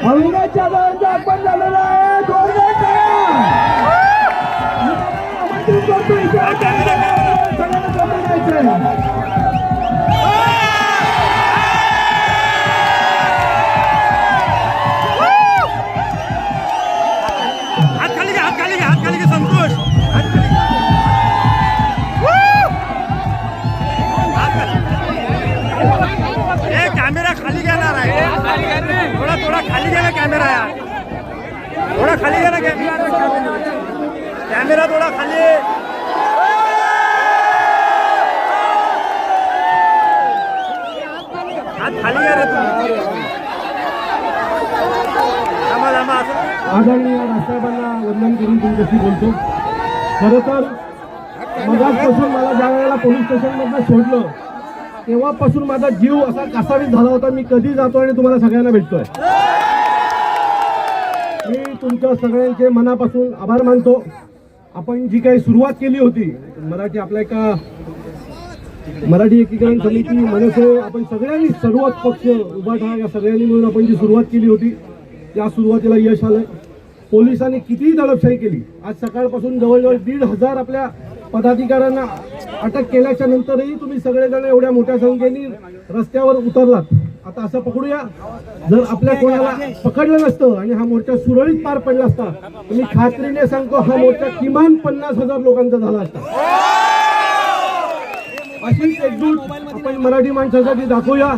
अविनाशच्या जवळचं आपण झालेलं आहे दोन आमंत्रित करतो सगळ्यांना समोर यायचंय. हात खाली घ्या हात खाली घ्या हात खाली घ्या संतोष हात खाली घ्या. हात खाली. ए कॅमेरा खाली घेणार आहे थोडा खाली घ्या ना कॅमेरा यार थोडा खाली घ्या ना कॅमेरा कॅमेरा थोडा खाली. हात खाली घ्या रे तुम्ही. थांबा थांबा आदरणीय राष्ट्रपतींना वंदन करून तुमच्याशी बोलतो. खरं तर मगापासून मला ज्या वेळेला पोलीस स्टेशनमधनं सोडलं तेव्हापासून माझा जीव असा कासावीस झाला होता. मी कधी जातो आणि तुम्हाला सगळ्यांना भेटतोय. मी तुमच्या सगळ्यांचे मनापासून आभार मानतो. आपण जी काही सुरुवात केली होती मराठी आपल्या एका मराठी एकीकरण समिती मनसे आपण सगळ्यांनी सर्वच पक्ष उभाठा या सगळ्यांनी मिळून आपण जी सुरुवात केली होती त्या सुरुवातीला यश आलंय. पोलिसांनी कितीही दडपशाही केली. आज सकाळपासून जवळजवळ दीड हजार आपल्या पदाधिकाऱ्यांना अटक केल्याच्या नंतरही तुम्ही सगळेजण एवढ्या मोठ्या संख्येने रस्त्यावर उतरलात. आता असं पकडूया. जर आपल्या कोणाला पकडलं नसतं आणि हा मोर्चा सुरळीत पार पडला असता तुम्ही मी खात्रीने सांगतो हा मोर्चा किमान पन्नास हजार लोकांचा झाला असता. अशीच एकजूट आपण मराठी माणसासाठी दाखवूया.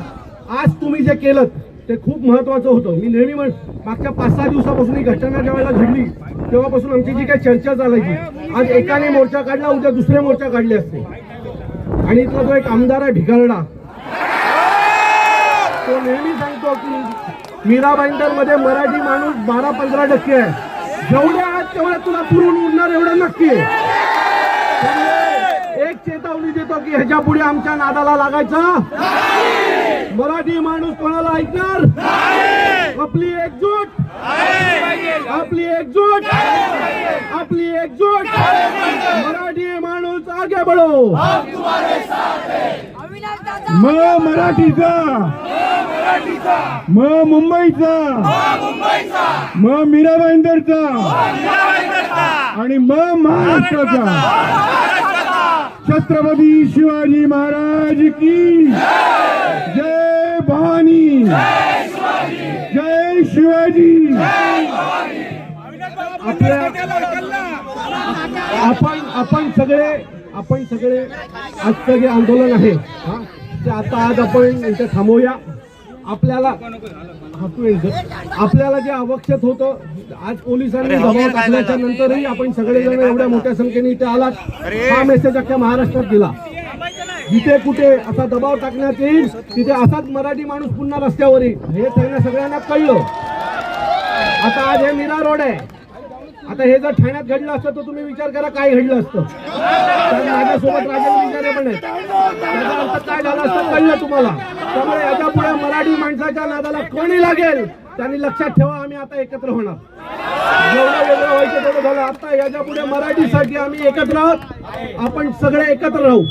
आज तुम्ही जे केलं ते खूप महत्वाचं होतं. मी नेहमी म्हण मागच्या पाच सहा दिवसापासून ही घटना ज्या वेळेला घडली तेव्हापासून आमची जी काही चर्चा चालायची आज एकाने मोर्चा काढला उद्या दुसरे मोर्चा काढले असते. आणि इथला जो एक आमदार आहे भिकारडा तो नेहमी सांगतो की मीराबाईंटरमध्ये मराठी माणूस बारा पंधरा टक्के आहे. जेवढ्या आहेत तेवढ्या तुला पुरून उरणार एवढं नक्की एक चेतावणी देतो की ह्याच्या पुढे आमच्या नादाला लागायचं मराठी माणूस कोणाला ऐकणार? आपली एकजूट. आपली एकजूट. आपली एकजूट. मराठी माणूस आगे बढो. म मराठीचा. म मुंबईचा. म मीरा आणि म महाराष्ट्राचा. छत्रपती शिवाजी महाराज की जय. भवानी। जय शिवाजी। आपल्या आपण आपण सगळे आपण सगळे आजचं जे आंदोलन आहे हा ते आता आज आपण इथे थांबवूया आपल्याला. आपल्याला जे आवश्यक होतं आज पोलिसांनी दबाव टाकल्याच्या नंतरही आपण सगळेजण एवढ्या मोठ्या संख्येने इथे आलात. हा मेसेज अख्ख्या महाराष्ट्रात गेला जिथे कुठे असा दबाव टाकण्यात येईल तिथे असाच मराठी माणूस पुन्हा रस्त्यावर. येईल हे त्यांना सगळ्यांना कळलं. आता आज हे मीरा रोड आहे. आता हे जर ठाण्यात घडलं असतं तर तुम्ही विचार करा काय घडलं असतं. तर माझ्यासोबत राजन विचारे पण आहेत. त्याचा अर्थ काय झालं असतं कळलं तुम्हाला. त्यामुळे याच्यापुढे मराठी माणसाच्या नादाला कोणी लागेल त्यांनी लक्षात ठेवा आम्ही आता एकत्र होणार. जेवढं वेगळं व्हायचं तेवढं झालं. आता याच्यापुढे मराठीसाठी आम्ही एकत्र आहोत. आपण सगळे एकत्र राहू.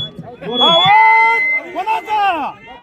好啊，我拿着。